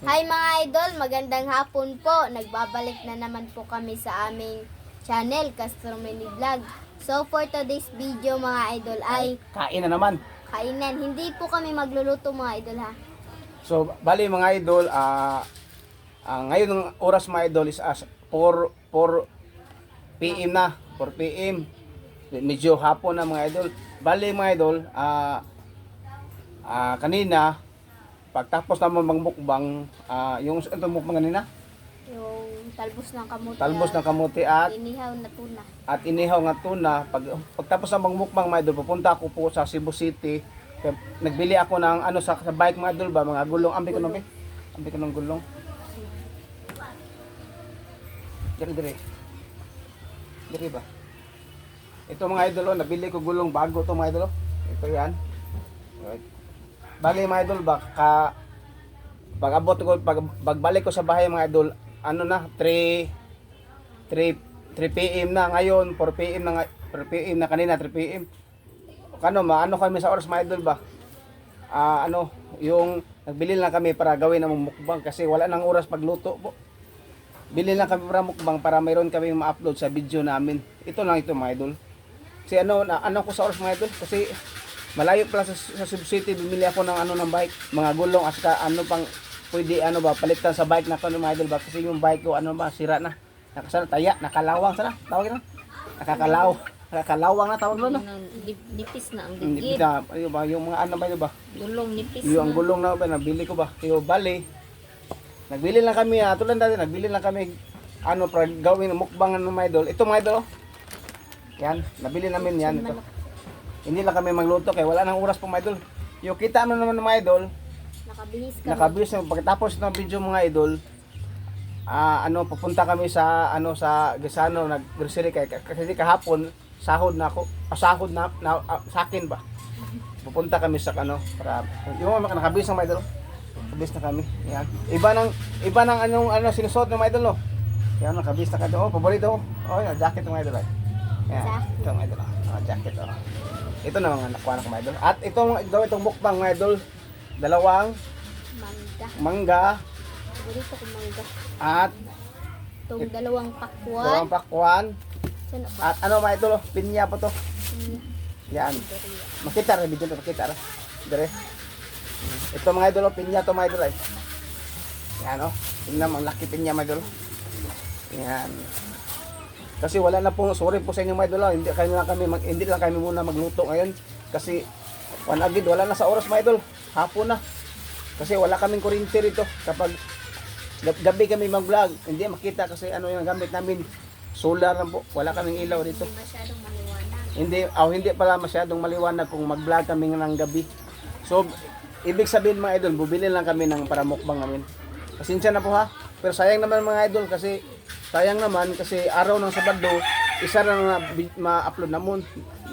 Hi mga idol, magandang hapon po. Nagbabalik na naman po kami sa aming channel, Castro Mini Vlog. So for today's video mga idol ay Kain na naman. kainan. Hindi po kami magluluto mga idol ha. So, bali mga idol, ah ah, ngayon ng oras mga idol is as 4 4 PM na, 4 PM. Medyo hapon na mga idol. Bali mga idol, ah ah, kanina pagtapos naman magmukbang, ah yung ito mukbang kanina, Yung talbos ng kamuti. talbos ng kamuti at Inihaw na tuna. at inihaw nga tuna. Pag, pagtapos ng magmukbang mga idol, pupunta ako po sa Cebu City. Kaya Nagbili ako ng ano sa, sa bike mga idol ba, mga gulong. Ambi ko nung Ambi ko ng gulong. Dire dire. Dire ba? Ito mga idol, oh, nabili ko gulong bago to mga idol. oh. Ito yan. Right. Bali mga idol ba, ka pag abot ko, pag pagbalik ko sa bahay mga idol, ano na, 3 3 3 PM na ngayon, 4 PM na nga, 4 PM na kanina, 3 PM. Kano maano kami sa oras mga idol ba? Ah, ano, yung nagbili lang kami para gawin ng mukbang kasi wala nang oras pagluto po. Bili lang kami para mukbang para mayroon kami ma-upload sa video namin. Ito lang ito mga idol. Kasi ano, na, ano ko sa oras mga idol kasi malayo pala sa, sa Cebu City bumili ako ng ano ng bike, mga gulong at saka ano pang pwede ano ba palitan sa bike na ko mga idol ba kasi yung bike ko ano ba sira na. Nakasana taya, nakalawang sana. Tawag na. Nakakalaw. Nakakalawang na tawag nun. no? Nip- nipis na ang digit. na, ano ba, yung mga ano ba yun ba? Gulong nipis Yung na. gulong na ba, nabili ko ba? Yung bali, nagbili lang kami, ah, tulad dati, nagbili lang kami, ano, para gawin mukbang ng mga idol. Ito mga idol, oh. Yan, nabili namin yan. Ito. Hindi lang kami magluto, kaya wala nang oras po mga idol. Yung kita mo naman ng mga idol, Nakabihis kami. nakabis na pagkatapos ng video mga idol, ah ano pupunta kami sa ano sa Gisano nag-grocery kay kasi kahapon sahod na ako, ah, sahod na, na ah, sa akin ba. Pupunta kami sa ano para yung mga nakabis ng mga idol. Nakabis na kami. Yan. Iba nang iba nang anong ano sinusuot ng mga idol no. Yan nakabis na ka oh, paborito. Oh, yung jacket ng mga idol. ay. Yan. Ito mga idol. Oh, jacket oh. Ito na mga nakuha ng mga idol. At itong gawin itong mukbang mga idol. Dalawang Mangga. mangga Paborito ko mangga. at Itong dalawang pakwan. dalawang pakwan at ano mga idol, pinya po to. Yan. Makita ra video makita ra. Dire. Ito mga idol, oh, pinya to mga idol ay. Yan oh. Tingnan mo, laki pinya mga idol. Yan. Kasi wala na po, sorry po sa inyo mga idol, hindi kami lang kami mag, hindi lang kami muna magluto ngayon kasi agad wala na sa oras mga idol. Hapon na. Kasi wala kaming kuryente rito kapag gab- gabi kami mag-vlog, hindi makita kasi ano yung gamit namin. Solar lang po. Wala kaming ilaw dito. Hindi masyadong maliwanag. Hindi, oh, hindi pala masyadong maliwanag kung mag-vlog kami ng gabi. So, ibig sabihin mga idol, bubili lang kami ng para mukbang namin. Pasensya na po ha. Pero sayang naman mga idol kasi sayang naman kasi araw ng Sabado, isa na ma-upload namun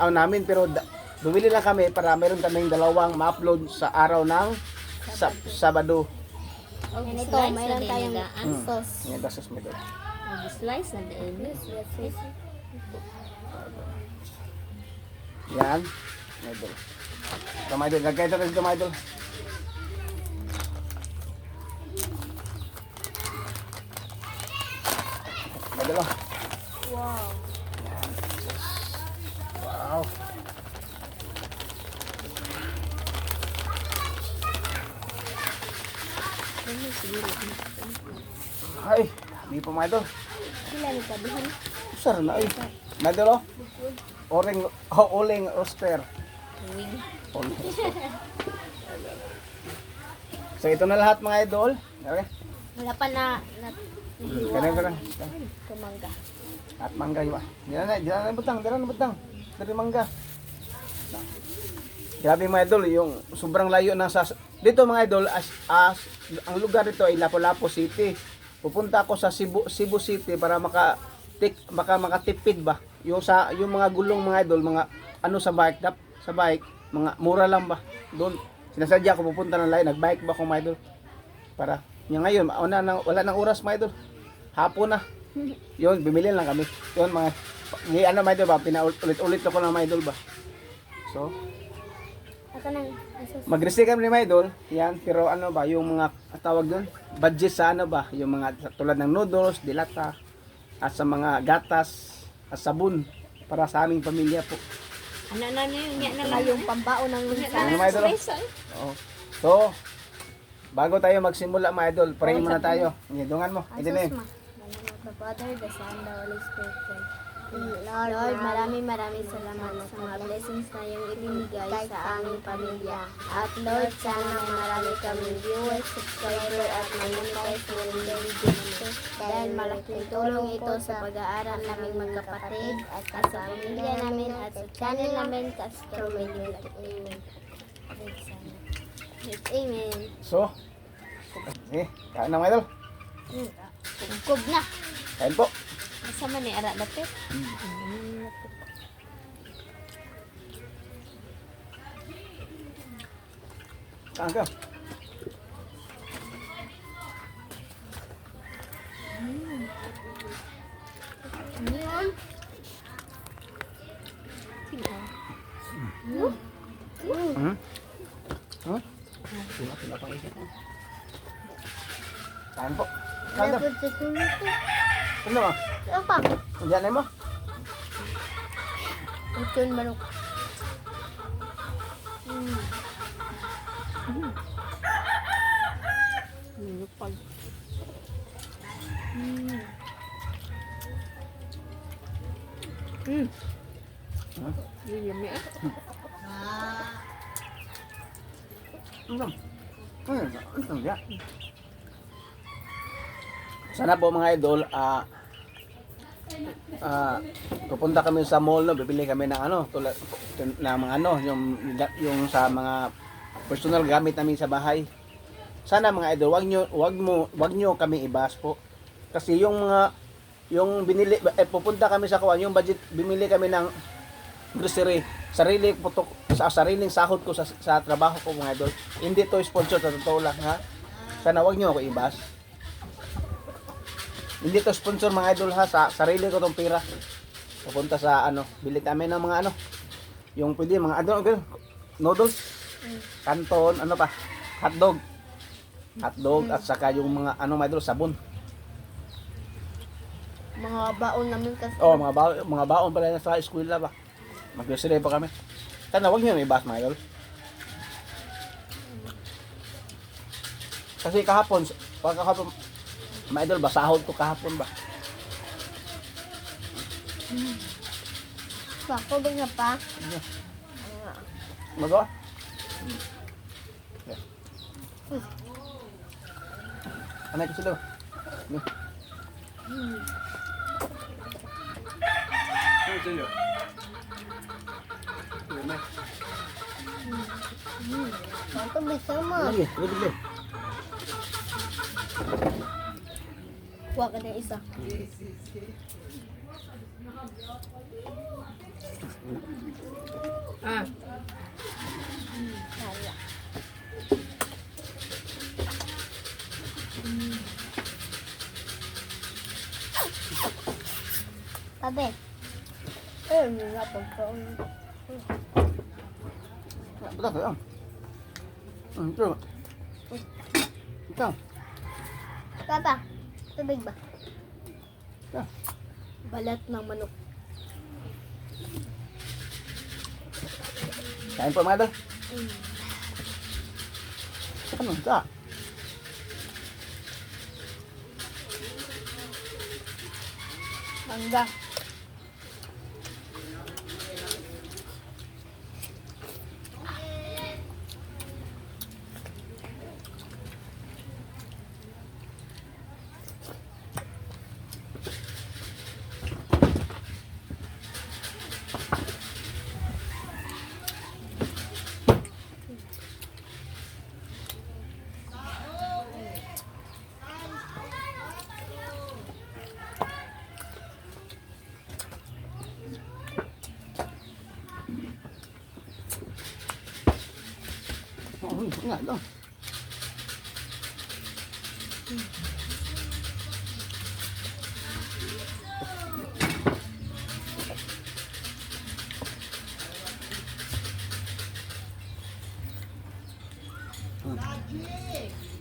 ah, namin pero da, bumili lang kami para meron kaming dalawang ma-upload sa araw ng sa, Sabado. Yan ito, slice na mayroon tayong nagaan. Hmm. sauce. Yan, dasas mo slice na din. Yan. Idol. Ito mga idol. Gagay ito ito mga oh. Wow. Wow. Ay, di pa mga idol. Sila ni kabihan. Sir na ay. Oh. Oring, oh, uling. Uling roster. So ito na lahat mga idol. Okay. Wala pa na, na Ganun ganun. kumangga. At mangga yun. Diyan na, diyan na butang, diyan na butang. Dari mangga. Grabe mga idol, yung sobrang layo na sa dito mga idol as, as ang lugar dito ay Lapu-Lapu City. Pupunta ako sa Cebu, Cebu City para maka tik, maka makatipid ba. Yung sa yung mga gulong mga idol, mga ano sa bike, dap, sa bike, mga mura lang ba. Doon sinasadya ko pupunta ng layo, nagbike ba ako mga idol. Para yung ngayon, wala nang wala nang oras mga idol. Hapon na. Yun, bumili lang kami. Yun mga, di, ano idol ba, pinaulit-ulit ko lang mga idol ba. So, Ako nang asus. Mag-receive kami mga idol, yan, pero ano ba, yung mga tawag doon, budget sa ano ba, yung mga tulad ng noodles, dilata, at sa mga gatas, at sabon, para sa aming pamilya po. Ano na niyo? Nya na lang. yung pambaon ng Ano, lang mga idol? sa mesa. Oo. So, bago tayo magsimula mga idol, pray muna tayo. Ngidungan mo, hindi na of the Father, the Son, the Holy Spirit. Lord, Lord, maraming maraming salamat sa mga blessings na iyong ibinigay sa aming pamilya. At Lord, sana marami kaming viewers, subscriber at monetize na rin yung video nito. Dahil malaking tulong ito sa pag-aaral naming magkapatid at sa pamilya namin at sa channel namin Castro Media. Amen. Amen. So, eh, kain na mga idol. Hmm. Kub na. Kain po. Asa man ni ara dapit? Kain ka. Yun. Hmm? Hmm? Sila, sila pang isa. Kain po. Kain ka. Ano ba? Apa? Diyan na mo. Ito yung manok. Lupag. Hmm. Hmm? Yun yung may Ano? Hmm, ano? Sana po mga idol, ah ah pupunta kami sa mall no, bibili kami ng ano, tulad ng mga ano, yung yung sa mga personal gamit namin sa bahay. Sana mga idol, wag nyo, wag mo, wag nyo kami ibas po. Kasi yung mga yung binili eh, pupunta kami sa kuwan, yung budget bimili kami ng grocery, sarili putok sa sariling sahod ko sa, sa trabaho ko mga idol. Hindi to sponsor sa totoo lang ha. Sana wag niyo ako ibas. Hindi to sponsor mga idol ha sa sarili ko tong pera. Pupunta sa ano, bili kami ng mga ano. Yung pwede mga ano, noodles, kanton, ano pa, hotdog. Hotdog at saka yung mga ano mga idol, sabon. Mga baon namin kasi. Oh, mga baon, mga baon pala na sa eskwela ba. Mag-grocery pa kami. Sana wag niyo may ibas mga idol. Kasi kahapon, pag kahapon, mga idol ba, sahod ko kahapon ba? Bako ba nga pa? Magawa? Ano ko sila? Ano? Ano sila? Bako bisa mo. Lagi, lagi, lagi. Kuha ka ng isa. Ah, Kaya. Tabi. Eh, hindi nga pagkaon. Betul tak? Hmm, itu. Itu. Papa, tubig ba? Ya. Balat ng manok. Kain po mga idol. Ano ka? Mangga. nga daw. Magic!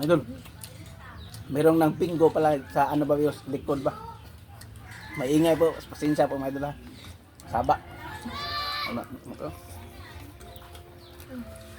Idol. Merong nang pinggo pala sa ano ba yung likod ba? Maingay po, pasensya po mga idol ha. Saba. Ano, ano, Hindi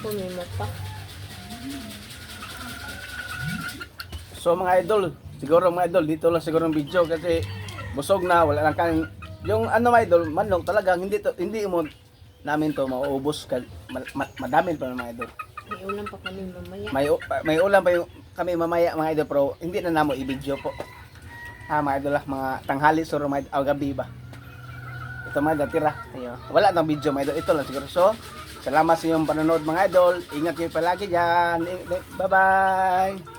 po may mata. So mga idol, siguro mga idol, dito lang siguro ang video kasi busog na, wala lang kang yung ano mga idol, manok talagang hindi to, hindi mo namin to mauubos ka, ma, ma, madami pa mga idol. May ulam pa kami mamaya. May may ulam pa yung kami mamaya mga idol pero hindi na namo i-video po. Ha mga idol, ah, mga tanghali suro mga idol, o gabi ba. Ito mga idol, tira. Ayo. Wala nang video mga idol, ito lang siguro. So, salamat sa iyong panonood mga idol. Ingat kayo palagi dyan. Bye bye.